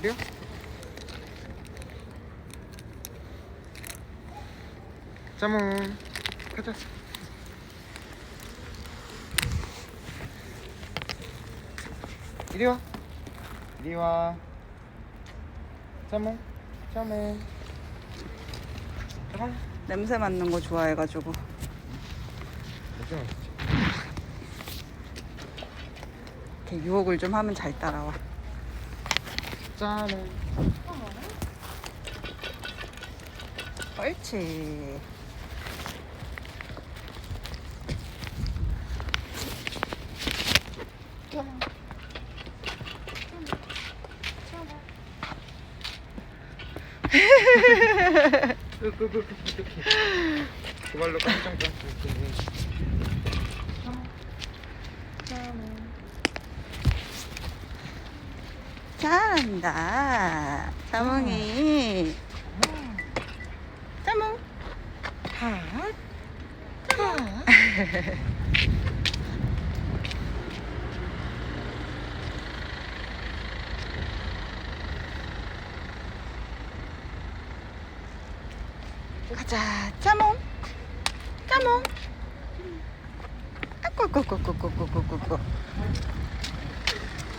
그래요? 짜몽. 가자. 이리 와. 이리 와. 짜몽. 짜몽 짜몽 냄새 맡는 거 좋아해가지고. 이렇게 유혹을 좀 하면 잘 따라와. 짭짤해. 옳지. 그 발로 깜짝 깜짝 잘한다. 자몽이. 자몽. 가자, 자몽. 자몽. 아꼬꼬꼬꼬꼬꼬꼬꼬.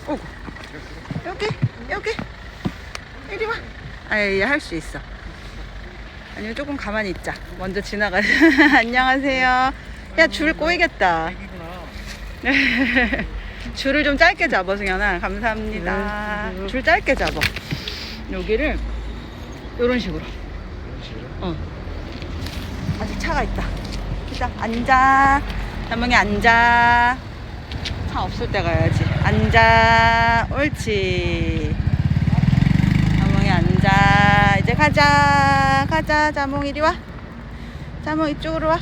오고. 여기, 여기. 이리 와. 아예 할 수 있어. 아니면 조금 가만히 있자. 먼저 지나가. 안녕하세요. 야, 줄 꼬이겠다. 줄을 좀 짧게 잡아, 승현아. 감사합니다. 네. 줄 짧게 잡아. 여기를 이런 식으로. 어. 아직 차가 있다. 일단 앉아. 자몽이 앉아. 차 없을 때 가야지. 앉아. 옳지. 자몽이 앉아. 이제 가자. 가자. 자몽 이리 와. 자몽 이쪽으로 와.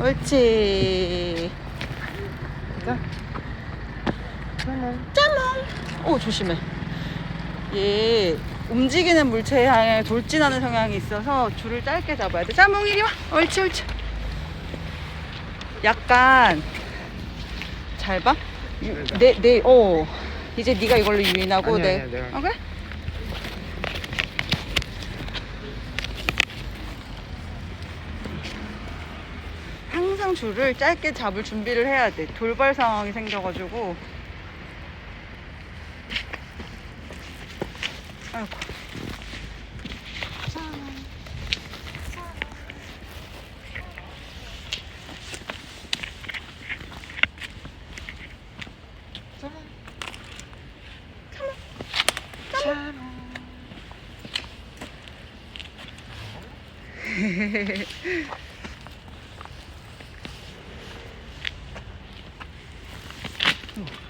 옳지. 자 짜몽. 오 조심해. 얘 움직이는 물체에 향해 돌진하는 성향이 있어서 줄을 짧게 잡아야 돼. 짜몽 이리 와. 옳지 옳지. 약간 잘 봐. 내 내 어. 이제 네가 이걸로 유인하고 아니야, 내. 아니야, 내가 어 그래? 항상 줄을 짧게 잡을 준비를 해야 돼. 돌발 상황이 생겨가지고. 아이고. oh.